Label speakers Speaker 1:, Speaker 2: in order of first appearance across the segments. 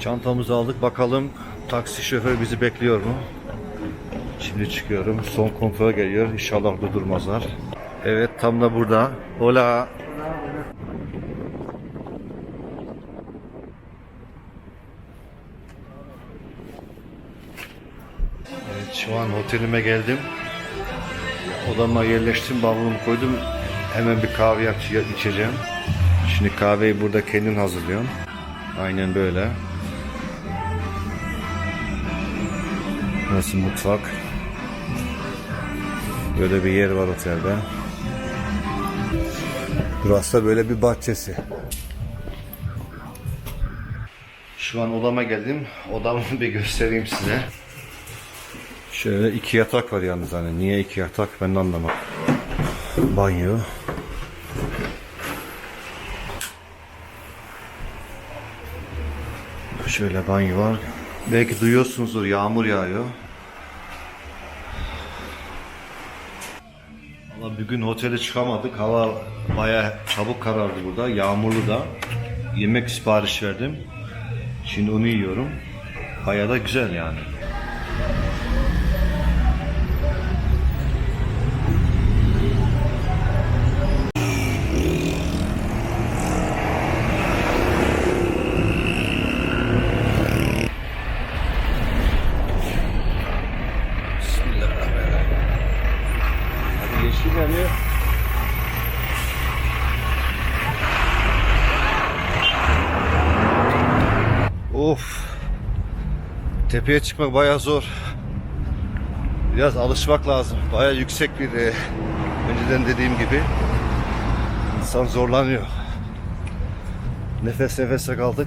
Speaker 1: Çantamızı aldık. Bakalım taksi şoförü bizi bekliyor mu? Şimdi çıkıyorum. Son kontrol geliyor. İnşallah durdurmazlar. Evet tam da burada. Hola. Evet şu an otelime geldim. Odama yerleştim. Bavulumu koydum. Hemen bir kahve içeceğim. Şimdi kahveyi burada kendin hazırlıyorum. Aynen böyle. Burası mutfak. Böyle bir yer var otelde. Burası da böyle bir bahçesi. Şu an odama geldim. Odamı bir göstereyim size. Şöyle iki yatak var yalnız hani. Niye iki yatak ben de anlamadım. Banyo. Şöyle banyo var. Belki duyuyorsunuzdur yağmur yağıyor. Valla bugün otele çıkamadık. Hava baya çabuk karardı burada. Yağmurlu da. Yemek sipariş verdim. Şimdi onu yiyorum. Baya da güzel yani. Tepeye çıkmak bayağı zor. Biraz alışmak lazım. Bayağı yüksek bir e, önceden dediğim gibi insan zorlanıyor. Nefes nefese kaldık.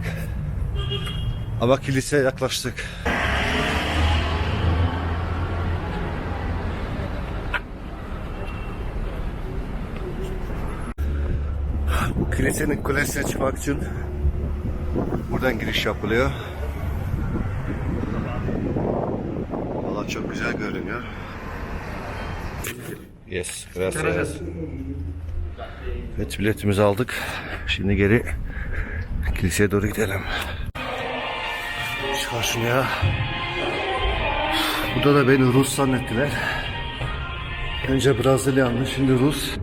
Speaker 1: Ama kiliseye yaklaştık. Bu kilisenin kulesine çıkmak için buradan giriş yapılıyor. Çok güzel görünüyor. Yes, gracias. Evet biletimizi aldık. Şimdi geri kiliseye doğru gidelim. Çıkar şunu ya. Burada da beni Rus zannettiler. Önce Brezilyanlı, şimdi Rus.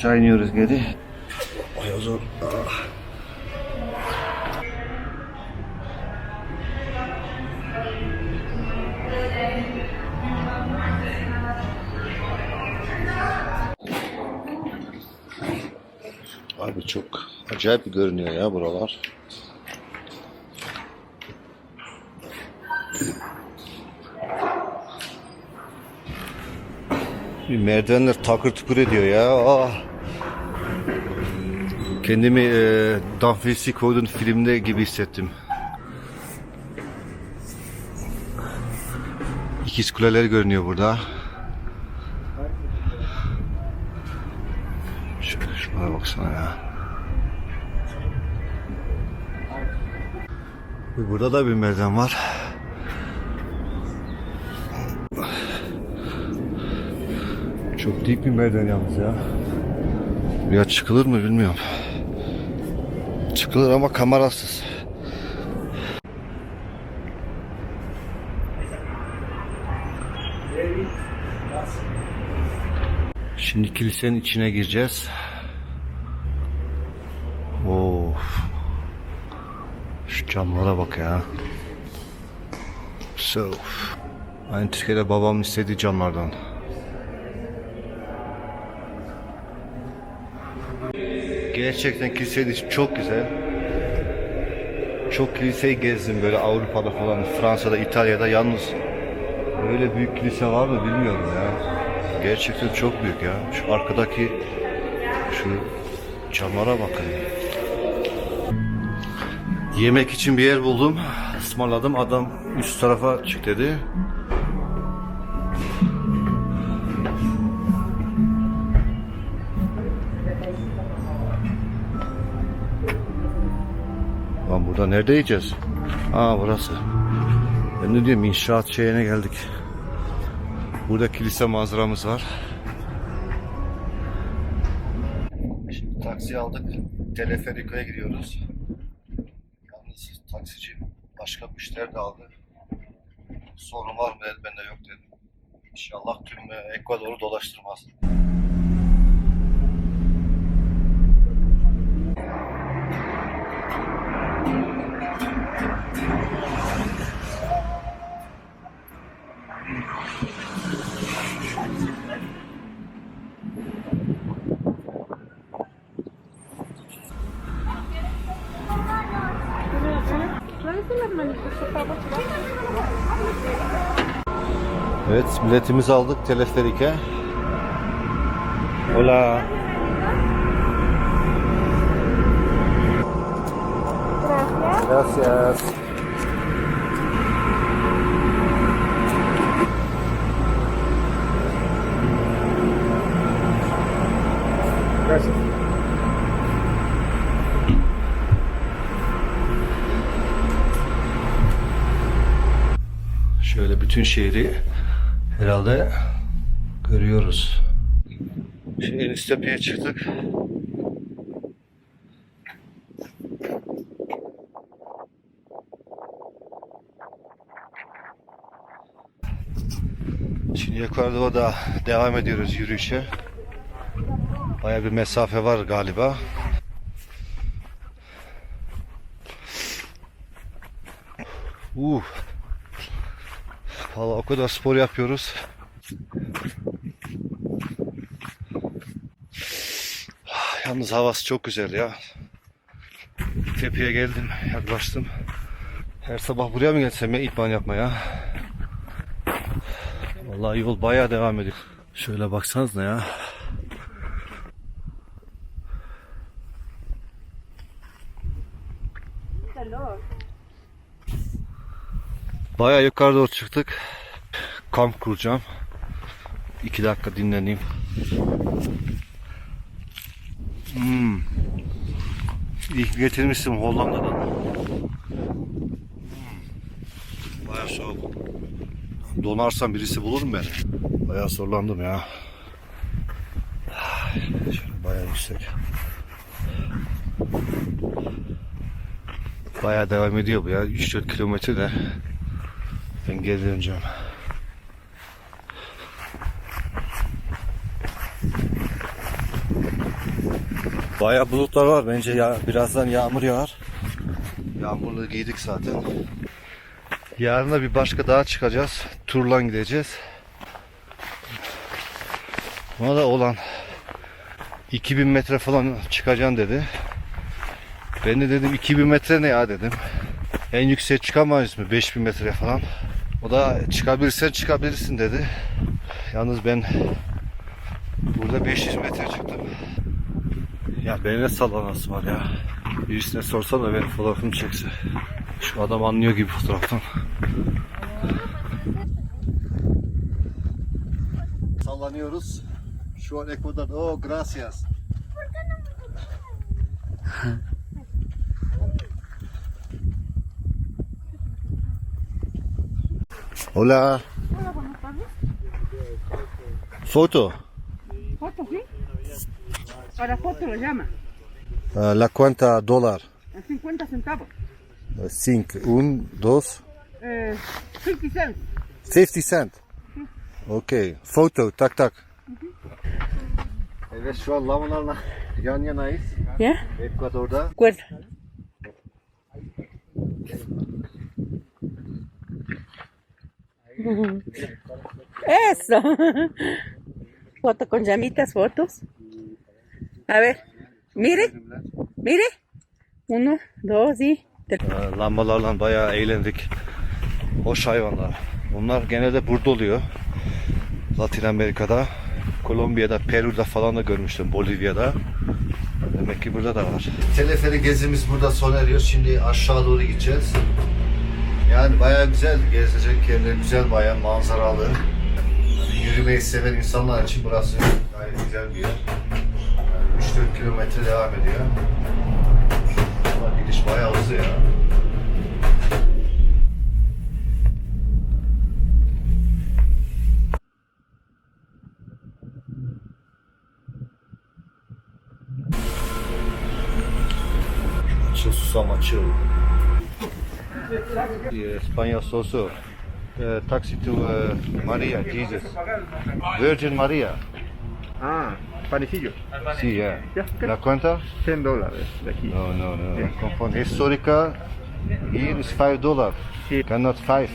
Speaker 1: Aşağı iniyoruz geri. Ay zor. Ah. Abi çok acayip görünüyor ya buralar. Bir merdivenler takır tukur ediyor ya. Ah. Kendimi e, Danfilsi Code'un filmde gibi hissettim. İkiz kuleler görünüyor burada. Şöyle şunlara baksana ya. Burada da bir merdiven var. Çok dik bir merdiven yalnız ya. Ya çıkılır mı bilmiyorum. Çıkılır ama kamerasız. Şimdi kilisenin içine gireceğiz. Of. Şu camlara bak ya. So. Aynı Türkiye'de babamın istediği camlardan. Gerçekten kilisenin içi çok güzel. Çok kiliseyi gezdim böyle Avrupa'da falan, Fransa'da, İtalya'da yalnız öyle büyük kilise var mı bilmiyorum ya. Gerçekten çok büyük ya. Şu arkadaki şu camlara bakın. Yemek için bir yer buldum. Ismarladım. Adam üst tarafa çık dedi. Burada nerede yiyeceğiz? Aa burası. Ben de diyorum inşaat şeyine geldik. Burada kilise manzaramız var. Şimdi taksi aldık. Teleferiko'ya gidiyoruz. Yalnız taksici başka müşteri de aldı. Sorun var mı dedi. Bende yok dedim. İnşallah tüm e, Ekvador'u dolaştırmaz. Evet biletimizi aldık teleferike. Hola. Gracias. Gracias. Şöyle bütün şehri herhalde görüyoruz. Şimdi en üst tepeye çıktık. Şimdi yukarıda da devam ediyoruz yürüyüşe. Baya bir mesafe var galiba. Uh. Valla o kadar spor yapıyoruz. Yalnız havası çok güzel ya. Tepeye geldim, yaklaştım. Her sabah buraya mı gelsem ya idman yapmaya? Vallahi yol bayağı devam ediyor. Şöyle baksanız ne ya. Bayağı yukarı doğru çıktık. Kamp kuracağım. İki dakika dinleneyim. Hmm. İyi ki getirmişsin Hollanda'dan. Hmm. Bayağı soğuk. Donarsam birisi bulur mu beni? Bayağı zorlandım ya. Şöyle bayağı yüksek. Bayağı devam ediyor bu ya. 3-4 kilometre de. Ben geri döneceğim. Bayağı bulutlar var. Bence ya birazdan yağmur yağar. Yağmurlu giydik zaten. Yarın da bir başka dağa çıkacağız. Turlan gideceğiz. Ona da olan 2000 metre falan çıkacaksın dedi. Ben de dedim 2000 metre ne ya dedim. En yükseğe çıkamayız mı? 5000 metre falan. O da çıkabilirsen çıkabilirsin dedi. Yalnız ben burada 500 metre çıktım. Ya beni ne sallanası var ya. Birisine sorsana benim fotoğrafımı çekse. Şu adam anlıyor gibi fotoğraftan. Sallanıyoruz. Şu an Ekvador. Oh, gracias. Hola. Foto.
Speaker 2: Foto, ¿sí? Para foto lo llama.
Speaker 1: Ah, la cuenta dólar.
Speaker 2: A 50 centavos.
Speaker 1: 5, 1, 2,
Speaker 2: Eh, 50 cents.
Speaker 1: 50 cent. Okey. Foto tak tak. Evet şu an lavalarla yan yanayız.
Speaker 2: ¿Ya?
Speaker 1: Ekvador'da.
Speaker 2: Cuerda. Eso. Foto con llamitas, fotos. A ver, mire, mire. Uno, dos y tres.
Speaker 1: Ee, Lambalarla bayağı eğlendik. Hoş hayvanlar. Bunlar genelde burada oluyor. Latin Amerika'da, Kolombiya'da, Peru'da falan da görmüştüm. Bolivya'da. Demek ki burada da var. Teleferi gezimiz burada sona eriyor. Şimdi aşağı doğru gideceğiz. Yani bayağı güzel gezecek yerler, güzel bayağı manzaralı. Yani yürümeyi seven insanlar için burası gayet güzel bir yer. Yani 3-4 kilometre devam ediyor. Ama gidiş bayağı hızlı ya. Açıl susam açıl. İspanya sosu. Uh, taxi to uh, Maria, Jesus. Virgin Maria.
Speaker 3: Ah, panecillo.
Speaker 1: Sí, yeah.
Speaker 3: Ya, ok.
Speaker 1: La cuenta?
Speaker 3: 10 dólares de aquí.
Speaker 1: No, no, no. Confund. Historica. Here is five dollar.
Speaker 3: Sí.
Speaker 1: Cannot five.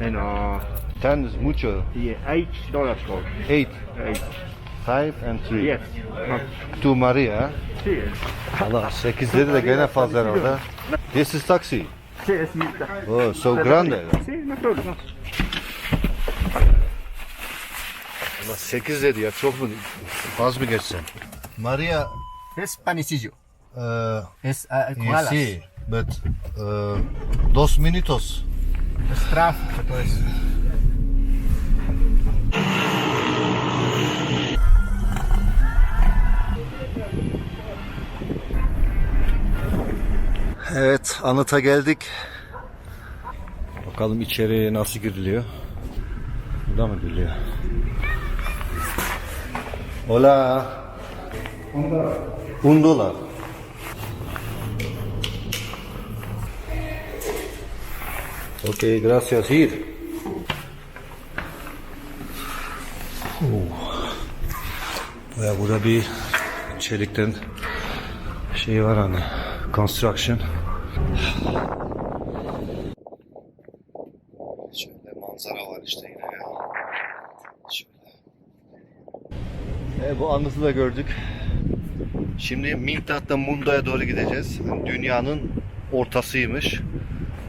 Speaker 3: Eh, no.
Speaker 1: Ten is mucho.
Speaker 3: Sí, 8 dólares por.
Speaker 1: Eight.
Speaker 3: 8.
Speaker 1: Five and three.
Speaker 3: Yes. No.
Speaker 1: To Maria.
Speaker 3: Sí,
Speaker 1: Allah 8 dedi de gene fazla orada. This is taxi.
Speaker 3: Sí, es mi.
Speaker 1: Oh, so grande.
Speaker 3: Sí, no problema.
Speaker 1: Allah 8 dedi ya çok mu az mı geçsen? Maria
Speaker 3: Es panecillo.
Speaker 1: uh,
Speaker 3: Es uh, con
Speaker 1: you
Speaker 3: alas.
Speaker 1: see, but uh, dos minutos.
Speaker 3: Es tráfico, todo
Speaker 1: Evet, anıta geldik. Bakalım içeriye nasıl giriliyor. Burada mı giriliyor? Hola. Un dolar. Okay, gracias. Here. Oh. Ya burada bir çelikten şey var hani. Construction. Şöyle manzara var işte yine ya. Şöyle. E, bu anıtı da gördük. Şimdi Mintat'ta Mundo'ya doğru gideceğiz. Dünyanın ortasıymış.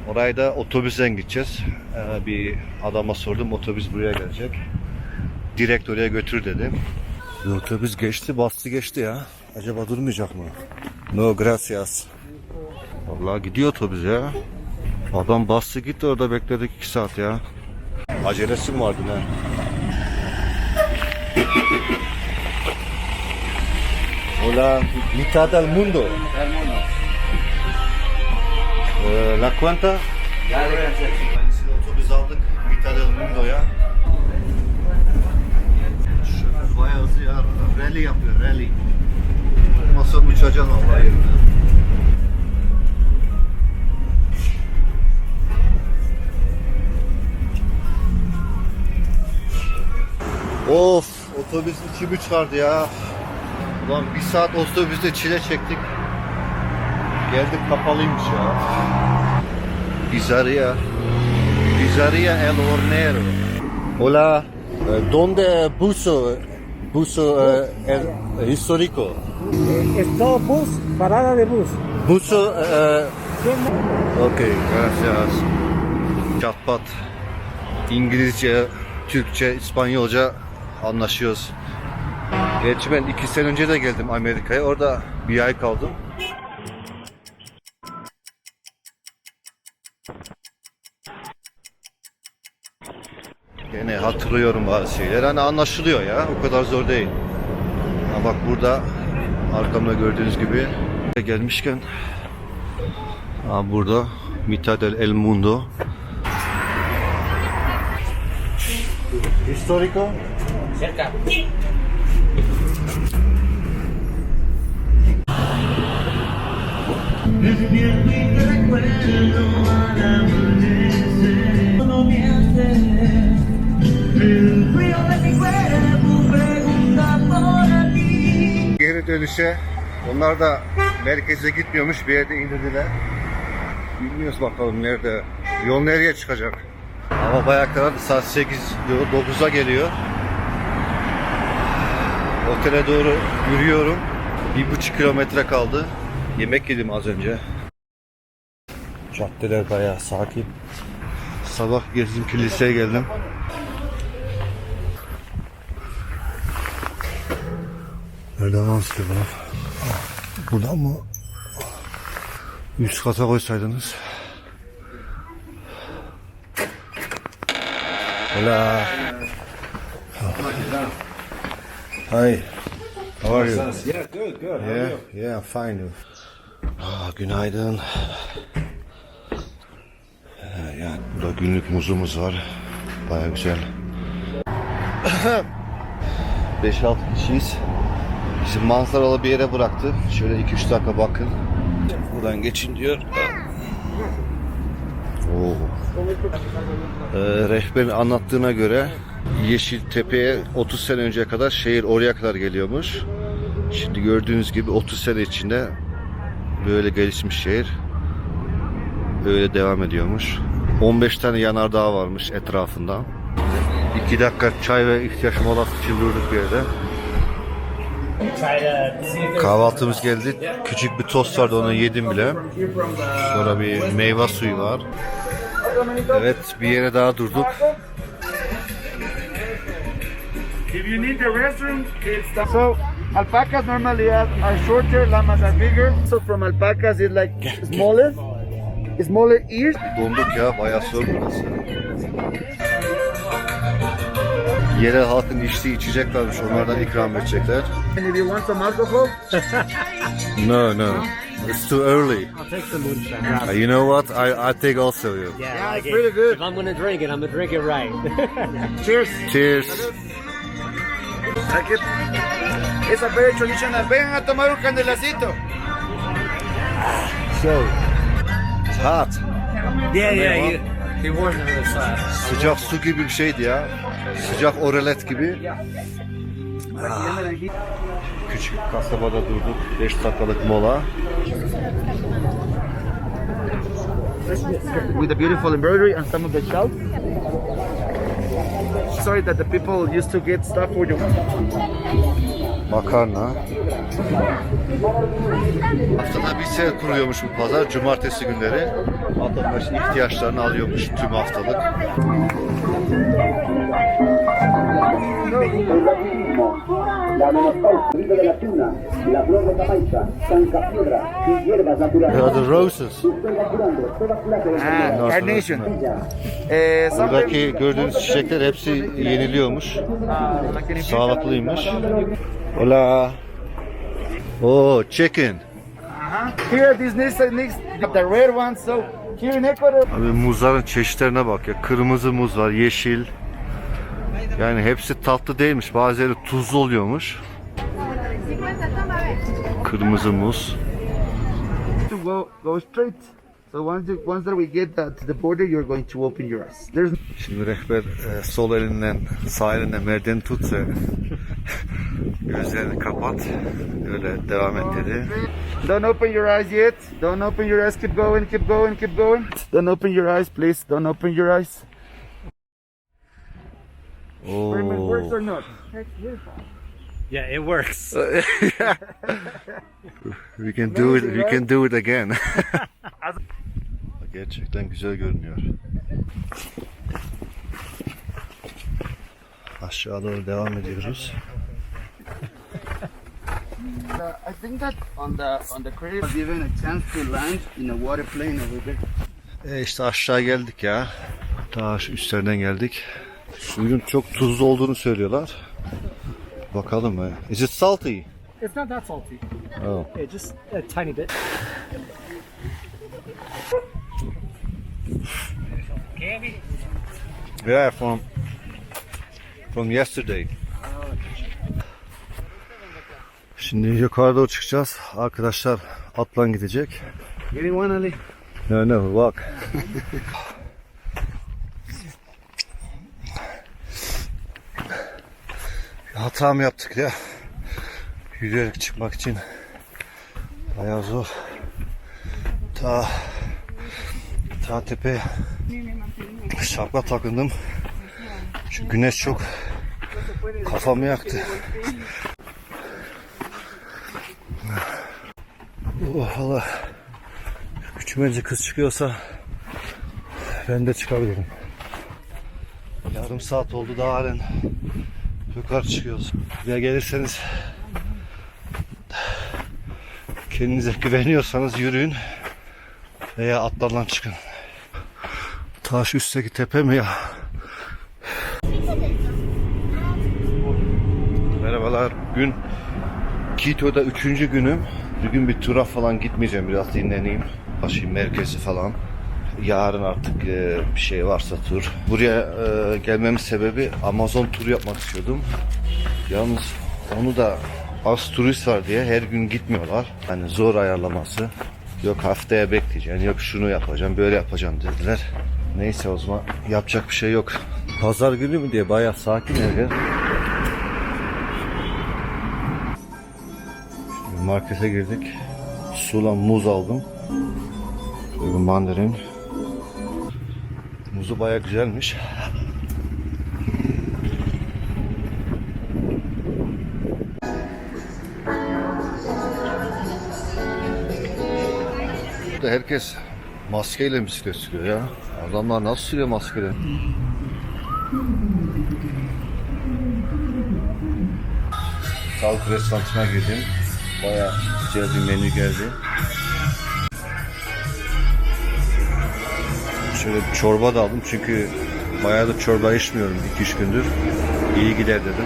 Speaker 1: Oraya da otobüsten gideceğiz. Ee, bir adama sordum otobüs buraya gelecek. Direkt oraya götür dedi. Bir otobüs geçti, bastı geçti ya. Acaba durmayacak mı? No gracias. Vallahi gidiyor otobüs ya. Adam bastı gitti orada bekledik 2 saat ya. Acelesi mi vardı ne? Hola, mitad del mundo. Ee, la cuenta? Kendisine otobüs aldık mitad del mundo'ya. Şoför bayağı hızlı ya. Rally yapıyor, rally. Masa uçacaksın Allah yerine. Of otobüs içimi çıkardı ya. Ulan bir saat otobüste çile çektik. Geldik kapalıymış ya. Pizzeria. Pizzeria El Hornero. Hola. Eh, ¿Dónde buso? Buso eh, el histórico.
Speaker 3: Stop bus, parada de bus.
Speaker 1: Buso eh, Okey, gracias. Çatpat. İngilizce, Türkçe, İspanyolca anlaşıyoruz. Gerçi ben iki sene önce de geldim Amerika'ya. Orada bir ay kaldım. Gene hatırlıyorum bazı şeyler. Hani anlaşılıyor ya. O kadar zor değil. Ha bak burada arkamda gördüğünüz gibi gelmişken ha burada Mitad El Mundo Histórico
Speaker 4: De mi cuerpo pregunta por ti.
Speaker 1: Geri dönüşe onlar da merkeze gitmiyormuş bir yerde indirdiler. Bilmiyoruz bakalım nerede. Yol nereye çıkacak? Ama bayağı karardı. Saat 8 9'a geliyor. Otele doğru yürüyorum. Bir buçuk kilometre kaldı. Yemek yedim az önce. Caddeler bayağı sakin. Sabah gezdim kiliseye geldim. Nereden yansıtıyor bunu? Buradan mı? Üst kata koysaydınız. Hola. Hi. How are you?
Speaker 3: Yeah, good, good.
Speaker 1: Yeah, yeah, fine. Ah, günaydın. Ee, Yani burada günlük muzumuz var. Baya güzel. 5-6 kişiyiz. Bizi manzaralı bir yere bıraktı. Şöyle 2-3 dakika bakın. Buradan geçin diyor. Oo. Ee, rehberin anlattığına göre Yeşiltepe'ye 30 sene önceye kadar şehir oraya kadar geliyormuş. Şimdi gördüğünüz gibi 30 sene içinde böyle gelişmiş şehir böyle devam ediyormuş. 15 tane yanardağ varmış etrafında. 2 dakika çay ve ihtiyaç molası için durduk bir yerde. Kahvaltımız geldi. Küçük bir tost vardı onu yedim bile. Sonra bir meyve suyu var. Evet bir yere daha durduk.
Speaker 3: You need the restroom, it's the... So, alpacas normally are, are shorter, llamas are bigger. So from alpacas it's like smaller, smaller ears.
Speaker 1: Donduk ya bayağı soğuk burası. Yerel halkın içtiği içecek varmış onlardan ikram edecekler.
Speaker 3: And if you want some alcohol,
Speaker 1: No no. It's too early.
Speaker 5: I'll take some moonshine.
Speaker 1: Uh, You know what? I, I take also you.
Speaker 3: yeah, it's
Speaker 5: like
Speaker 3: pretty good.
Speaker 5: If I'm gonna drink it, I'm gonna drink it right.
Speaker 3: Cheers.
Speaker 1: Cheers.
Speaker 3: Aquí. It's a very traditional. Vengan a tomar un candelacito.
Speaker 1: So. It's hot.
Speaker 5: yeah, yeah. He, he warned me with that.
Speaker 1: Sıcak su gibi bir şeydi ya. Sıcak orelet gibi. Ah. Küçük kasabada durduk. 5 dakikalık mola.
Speaker 3: With a beautiful embroidery and some of the shells. Sorry that the people used to get stuff for you.
Speaker 1: Makarna. Haftada bir sefer kuruyormuş bu pazar. Cumartesi günleri vatandaşın ihtiyaçlarını alıyormuş tüm haftalık.
Speaker 6: La menopausia, río de la tuna, la flor de Jamaica, Piedra y hierbas naturales.
Speaker 1: Ya the roses.
Speaker 6: De
Speaker 3: Ah, carnation. Eh,
Speaker 1: buradaki gördüğünüz çiçekler hepsi yeniliyormuş.
Speaker 3: Ah,
Speaker 1: Sağlıklıymış. Hola. Oh, chicken.
Speaker 3: Here, this next, next, the red one. So here in Ecuador,
Speaker 1: Abi muzların çeşitlerine bak ya. Kırmızı muz var, yeşil. Yani hepsi tatlı değilmiş. Bazıları tuzlu oluyormuş. Kırmızı muz.
Speaker 3: to go go straight. So once you, once that we get to the border, you're going to open your eyes. There's
Speaker 1: Şimdi rehber e, sol elinden sağ elinden merdiveni tut gözlerini kapat. Öyle devam et dedi.
Speaker 3: don't open your eyes yet. Don't open your eyes. Keep going. Keep going. Keep going. Don't open your eyes, please. Don't open your eyes. Experiment works
Speaker 1: Oo.
Speaker 3: or not?
Speaker 5: Yeah, it works.
Speaker 1: We can do it. We can do it again. Gerçekten güzel görünüyor. Aşağı doğru devam ediyoruz.
Speaker 3: Uh, I think that on the on the was given a chance to land in a water plane over there.
Speaker 1: E işte aşağı geldik ya. Daha şu üstlerden geldik. Suyun çok tuzlu olduğunu söylüyorlar. Bakalım. e. Is it salty?
Speaker 5: It's not that salty.
Speaker 1: Oh.
Speaker 5: Yeah, just a tiny bit.
Speaker 1: Yeah, from from yesterday. Şimdi yukarı doğru çıkacağız. Arkadaşlar atlan gidecek.
Speaker 3: Getting one, Ali.
Speaker 1: No no walk. Hata mı yaptık ya? Yürüyerek çıkmak için bayağı zor. Ta ta tepe şapka takındım. Şu güneş çok kafamı yaktı. Oh Allah. Küçümence kız çıkıyorsa ben de çıkabilirim. Yarım saat oldu daha halen yukarı çıkıyoruz. Buraya gelirseniz kendinize güveniyorsanız yürüyün veya atlarla çıkın. Taş üstteki tepe mi ya? Merhabalar. Gün Quito'da üçüncü günüm. Bugün bir tura falan gitmeyeceğim. Biraz dinleneyim. Başlayayım merkezi falan. Yarın artık e, bir şey varsa tur. Buraya e, gelmemin sebebi Amazon turu yapmak istiyordum. Yalnız onu da az turist var diye her gün gitmiyorlar. Hani zor ayarlaması. Yok haftaya bekleyeceksin, yok şunu yapacağım, böyle yapacağım dediler. Neyse o zaman yapacak bir şey yok. Pazar günü mü diye bayağı sakin. Şimdi markete girdik. Sula muz aldım. Bir mandalin. Muzu bayağı güzelmiş. Burada herkes maskeyle bisiklet sürüyor ya. Adamlar nasıl sürüyor maskeyle? Sağlık restoranına girdim. Bayağı güzel bir menü geldi. Şöyle çorba da aldım çünkü bayağı da çorba içmiyorum 2-3 gündür. İyi gider dedim.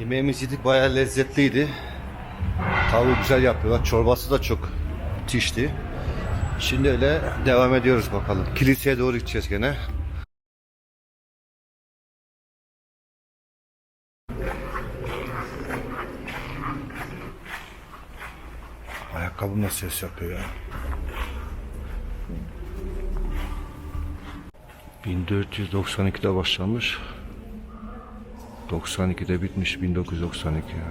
Speaker 1: Yemeğimizi yedik bayağı lezzetliydi. Tavuğu güzel yapıyorlar. Çorbası da çok müthişti. Şimdi öyle devam ediyoruz bakalım. Kiliseye doğru gideceğiz gene. Ayakkabım da ses yapıyor ya. 1492'de başlamış. 92'de bitmiş 1992 ya.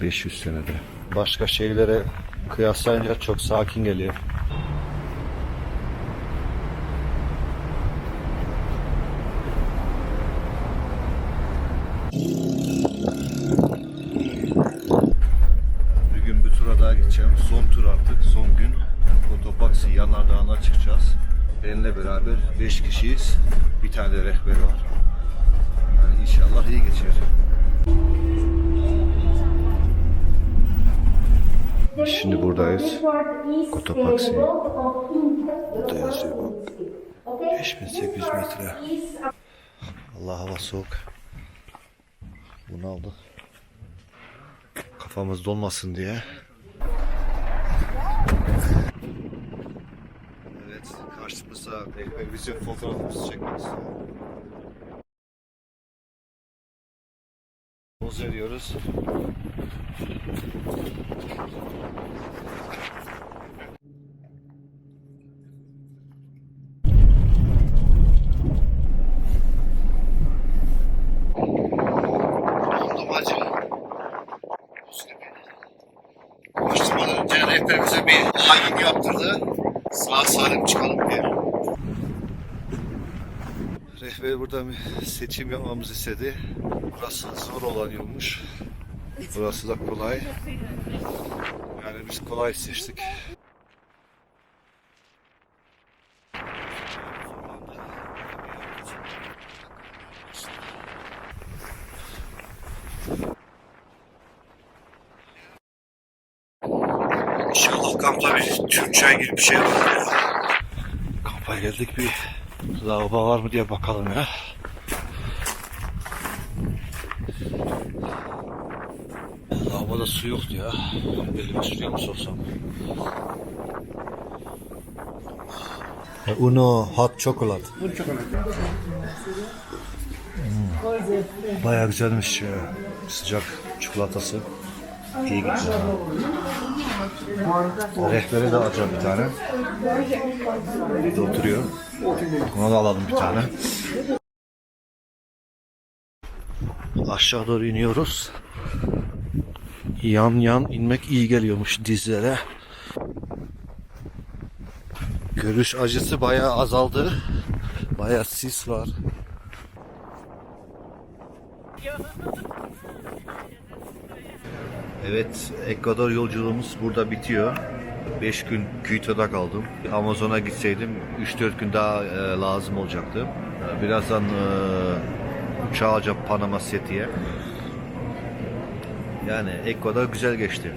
Speaker 1: 500 senede. Başka şeylere kıyaslayınca çok sakin geliyor. Kotopaxi. Burada bak. 5800 metre. Allah hava soğuk. Bunu aldık. Kafamız dolmasın diye. Evet, karşımızda bizim fotoğrafımızı çekmek istiyor. Poz veriyoruz. Oldum hacı. Koşturmadan önce rehber bize bir ayin yaptırdı. Sağ salim çıkalım diye. Rehber burada seçim yapmamızı istedi. Burası zor olan yolmuş. Burası da kolay. Yani biz kolay seçtik. İnşallah kampta bir Türk çay gibi bir şey var. Kampa geldik bir lavabo var mı diye bakalım ya. Lavaboda su yoktu ya. Elime sürüyor mu sorsam? Uno hot chocolate. Hmm. Bayağı güzelmiş ya. Sıcak çikolatası. İyi gidiyor. Rehbere de alacağım bir tane. Burada oturuyor. Ona da alalım bir tane. Aşağı doğru iniyoruz. Yan yan inmek iyi geliyormuş dizlere. Görüş acısı bayağı azaldı. Bayağı sis var. Evet, Ekvador yolculuğumuz burada bitiyor. 5 gün Quito'da kaldım. Amazon'a gitseydim 3-4 gün daha e, lazım olacaktı. Birazdan e, uçağa Panama City'ye. Yani Ekvador güzel geçti.